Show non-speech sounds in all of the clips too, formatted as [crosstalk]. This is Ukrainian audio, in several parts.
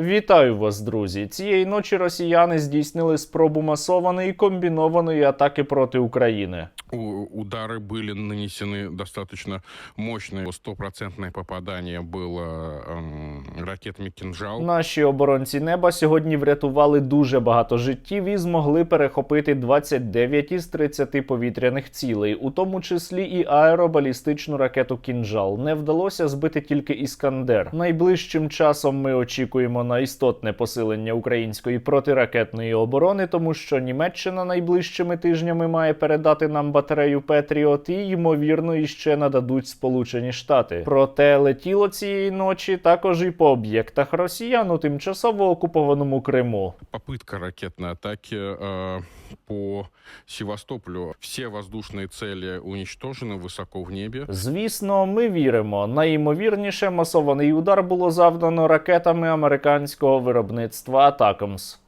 Вітаю вас, друзі! Цієї ночі росіяни здійснили спробу масованої комбінованої атаки проти України У- Удары были нанесены достаточно мощные. Стопроцентное попадание было эм, ракетами «Кинжал». Наші оборонці неба сьогодні врятували дуже багато життів і змогли перехопити 29 із 30 повітряних цілей, у тому числі і аеробалістичну ракету Кінжал. Не вдалося збити тільки іскандер. Найближчим часом ми очікуємо на істотне посилення української протиракетної оборони, тому що Німеччина найближчими тижнями має передати нам батарею Петріот і ймовірно іще нададуть Сполучені Штати. Проте летіло цієї ночі також і по об'єктах росіян у тимчасово окупованому Криму. Попытка ракетной атаки э, по Севастополю. Все воздушные цели уничтожены высоко в небе. Звісно, ми віримо. Найімовірніше масований удар було завдано ракетами американського виробництва Атакамс.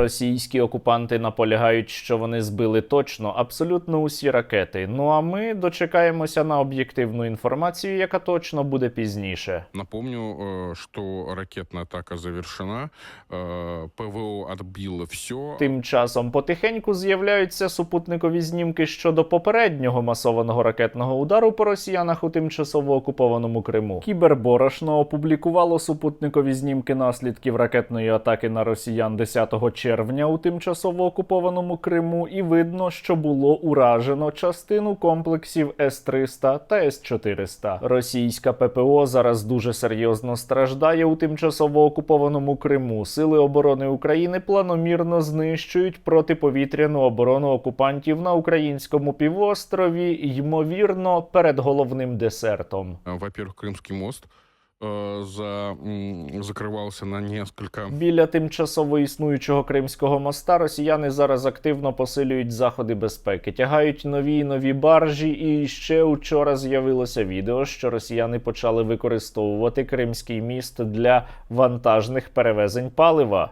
Російські окупанти наполягають, що вони збили точно абсолютно усі ракети. Ну а ми дочекаємося на об'єктивну інформацію, яка точно буде пізніше. Напомню, э, что ракетная атака завершена. Э, ПВО отбило все. Тим часом потихеньку з'являються супутникові знімки щодо попереднього масованого ракетного удару по росіянах у тимчасово окупованому Криму. Кіберборошно опублікувало супутникові знімки наслідків ракетної атаки на росіян 10 червня у тимчасово окупованому Криму, і видно, що було уражено частину комплексів С-300 та С-400. Російська ППО зараз дуже серйозно страждає у тимчасово окупованому Криму. Сили оборони України планомірно знищують протиповітряну оборону окупантів на українському півострові, ймовірно, перед головним десертом. Э, Во-первых, Крымский мост э, за, закривався на несколько Біля тимчасово існуючого кримського моста росіяни зараз активно посилюють заходи безпеки, тягають нові і нові баржі. І ще учора з'явилося відео, що росіяни почали використовувати кримський міст для вантажних перевезень палива.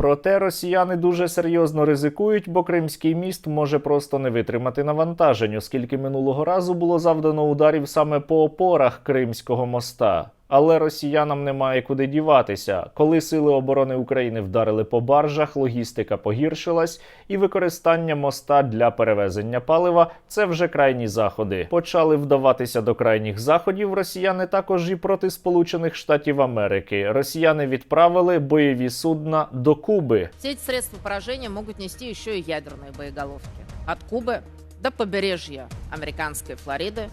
Проте росіяни дуже серйозно ризикують, бо Кримський міст може просто не витримати навантажень, оскільки минулого разу було завдано ударів саме по опорах Кримського моста. Але росіянам немає куди діватися. Коли сили оборони України вдарили по баржах, логістика погіршилась, і використання моста для перевезення палива це вже крайні заходи. Почали вдаватися до крайніх заходів росіяни також і проти Сполучених Штатів Америки. Росіяни відправили бойові судна до Куби. Все эти средства поражения могут нести еще и ядерные боеголовки. От Кубы до побережья американской Флориды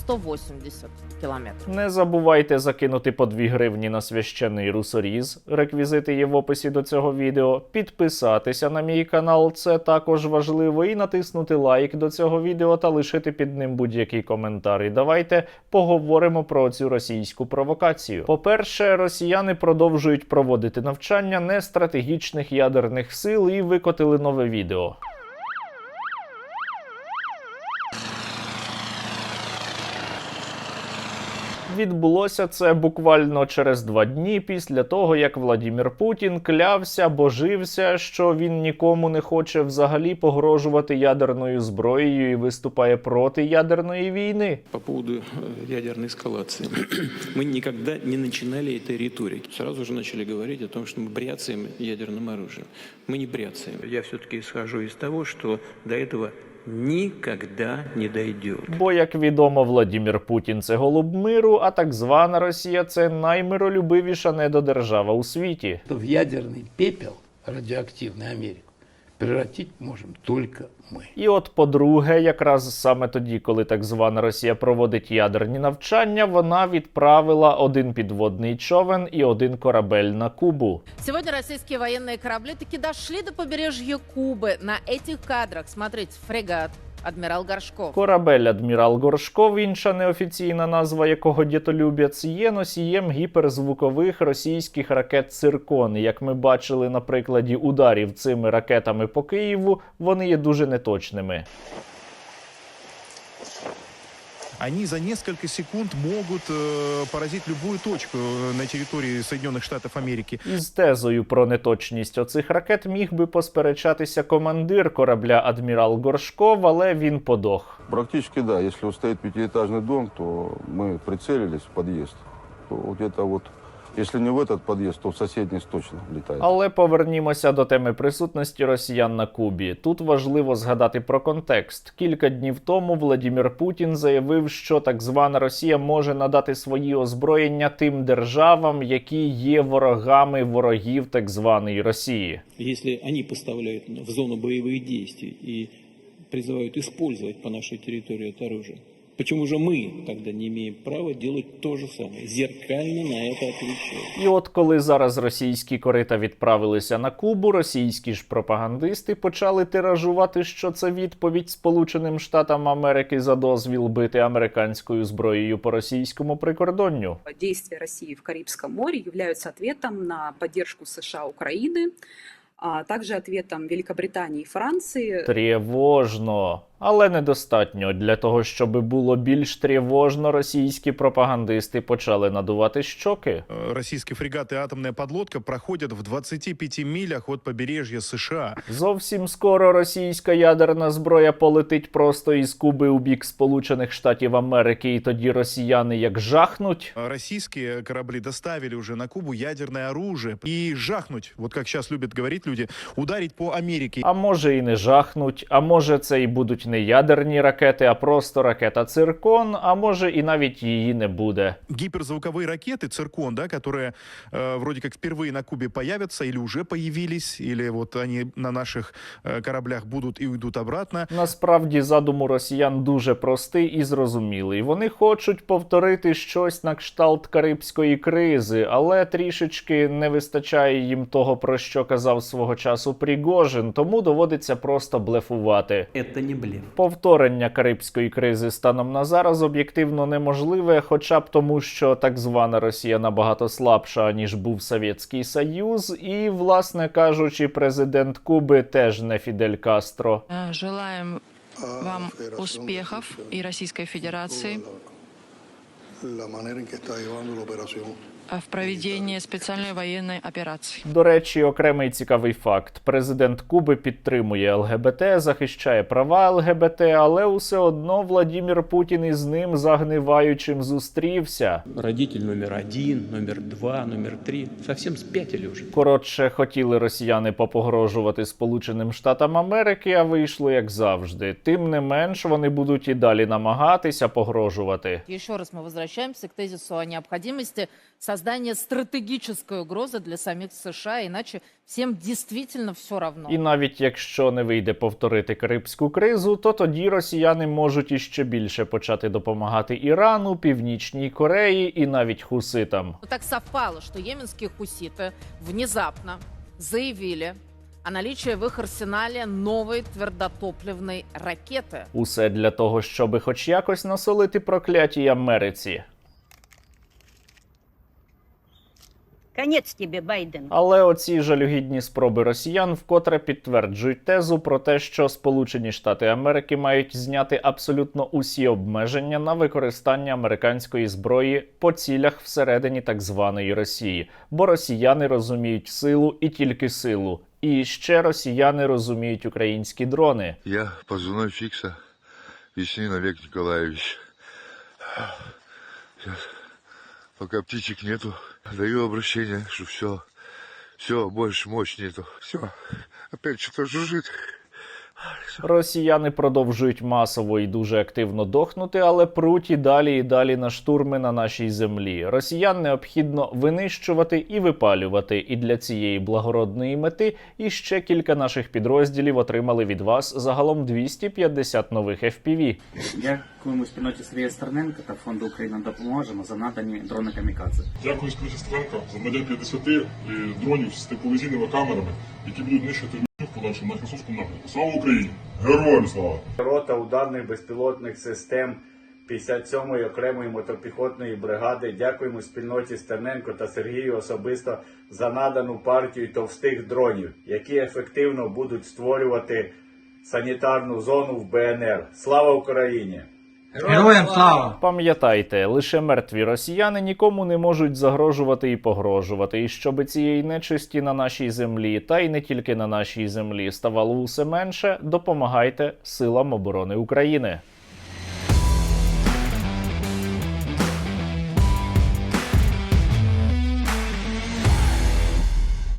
180 километров. Не забувайте закинути по 2 гривні на священний русоріз. Реквізити є в описі до цього відео. Підписатися на мій канал, це також важливо, і натиснути лайк до цього відео та лишити під ним будь-який коментар. І давайте поговоримо про цю російську провокацію. По-перше, росіяни продовжують проводити навчання нестратегічних ядерних сил і викотили нове відео. Відбулося це буквально через два дні після того, як Владімір Путін клявся, божився, що він нікому не хоче взагалі погрожувати ядерною зброєю і виступає проти ядерної війни. По поводу э, ядерной эскалации. [clears throat] Мы никогда не начинали этой риторики. Сразу же начали говорить о том, что мы бряцаем ядерным оружием. Мы не бряцаем. Я все-таки исхожу из того, что до этого никогда не дойдет. Бо, як відомо, Владімір Путін це голуб миру, а так звана Росія це наймиролюбивіша недодержава у світі. в ядерний пепел радиоактивный Америку превратить можем только мы. І от, по-друге, якраз саме тоді, коли так звана Росія проводить ядерні навчання, вона відправила один підводний човен і один корабель на Кубу. Сегодня российские военные корабли таки дошли до побережья Кубы. На этих кадрах, смотрите, фрегат «Адмирал Горшков». Корабель Адмірал Горшков, інша неофіційна назва якого дітолюбець, є носієм гіперзвукових російських ракет Циркон. Як ми бачили на прикладі ударів цими ракетами по Києву, вони є дуже неточними они за несколько секунд могут э, поразить любую точку э, на территории Соединенных Штатов Америки. Із тезою про неточність оцих ракет міг би посперечатися командир корабля адмірал Горшков, але він подох. Практически да. Если вот стоит пятиэтажный дом, то мы прицелились в подъезд. То где-то вот, если не в этот подъезд, то в соседний точно летает. Але повернімося до теми присутності росіян на Кубі. Тут важливо згадати про контекст. Кілька днів тому Владімір Путін заявив, що так звана Росія може надати свої озброєння тим державам, які є ворогами ворогів так званої Росії. Если они поставляют в зону боевых действий и призывают использовать по нашей территории это оружие, почему же мы тогда не имеем права делать то же самое, зеркально на это отвечать? І от коли зараз російські корита відправилися на Кубу, російські ж пропагандисти почали тиражувати, що це відповідь Сполученим Штатам Америки за дозвіл бити американською зброєю по російському прикордонню. действия России в Карибском море являются ответом на поддержку США Украины, а также ответом Великобритании и Франции Тривожно, але недостатньо для того, щоб було більш тривожно. Російські пропагандисти почали надувати щоки. Э, Российские фрегаты и атомная подлодка проходят в 25 милях от побережья США. Зовсім скоро російська ядерна зброя полетить просто із Куби у бік Сполучених Штатів Америки, і тоді росіяни як жахнуть. А Российские корабли доставили уже на Кубу ядерное оружие. И жахнуть, вот как сейчас любят говорить люди, ударить по Америке. А може і не жахнуть, а може це і будуть не ядерні ракети, а просто ракета циркон, а може і навіть її не буде. Гиперзвуковые ракеты «Циркон», да, которые э, вроде как впервые на Кубе появятся или уже появились, или вот они на наших э, кораблях будут и уйдут обратно. Насправді задум у росіян дуже простий і зрозумілий. Вони хочуть повторити щось на кшталт карибської кризи, але трішечки не вистачає їм того, про що казав свого часу Пригожин, тому доводиться просто блефувати. Это не блеф. Повторення карибської кризи станом на зараз об'єктивно неможливе, хоча б тому, що так звана Росія набагато слабша ніж був Совєтський Союз, і, власне кажучи, президент Куби теж не Фідель Кастро. Э, Желаем вам la manera en que está llevando la operación. Э, в проведении специальной военной операции. До речі, окремий цікавий факт: президент Куби підтримує ЛГБТ, захищає права ЛГБТ, але усе одно Владімір Путін із ним загниваючим зустрівся. Родитель номер один, номер два, номер три совсем спятили уже. Коротше, хотіли росіяни попогрожувати Сполученим Штатам Америки, а вийшло як завжди. Тим не менш, вони будуть і далі намагатися погрожувати. Еще раз мы возвращаемся к тезису о необходимости создания стратегической угрозы для самих США, иначе всем действительно все равно. І навіть якщо не вийде повторити карибську кризу, то тоді росіяни можуть іще більше почати допомагати Ірану, Північній Кореї і навіть хуситам. Но так совпало, что йеменские хуситы внезапно заявили о наличии в их арсенале новой твердотопливной ракеты. Усе для того, щоби хоч якось насолити проклятій Америці. Конец тебе, Байден. Але оці жалюгідні спроби росіян вкотре підтверджують тезу про те, що Сполучені Штати Америки мають зняти абсолютно усі обмеження на використання американської зброї по цілях всередині так званої Росії, бо росіяни розуміють силу і тільки силу. І ще росіяни розуміють українські дрони. Я позывной Фикса, Веснин Олег Николаевич. Сейчас, пока птичек нету, даю обращение, что все, все, больше мощь нету. Все, опять что-то жужжит. Росіяни продовжують масово і дуже активно дохнути, але пруть і далі і далі на штурми на нашій землі. Росіян необхідно винищувати і випалювати. І для цієї благородної мети іще кілька наших підрозділів отримали від вас загалом 250 нових FPV. Дякуємо спільноті Сергія Стерненка та фонду Україна допоможемо за надані дрони камікадзе. Дякую спільноті Стренка за надання 50 е, дронів з тепловізійними камерами, які будуть нищити в на Херсонському напрямку. Слава Україні! Героям слава! Рота ударних безпілотних систем 57-ї окремої мотопіхотної бригади. Дякуємо спільноті Стерненко та Сергію особисто за надану партію товстих дронів, які ефективно будуть створювати санітарну зону в БНР. Слава Україні! Героям слава! Пам'ятайте, лише мертві росіяни нікому не можуть загрожувати і погрожувати. І щоб цієї нечисті на нашій землі, та й не тільки на нашій землі, ставало усе менше, допомагайте силам оборони України.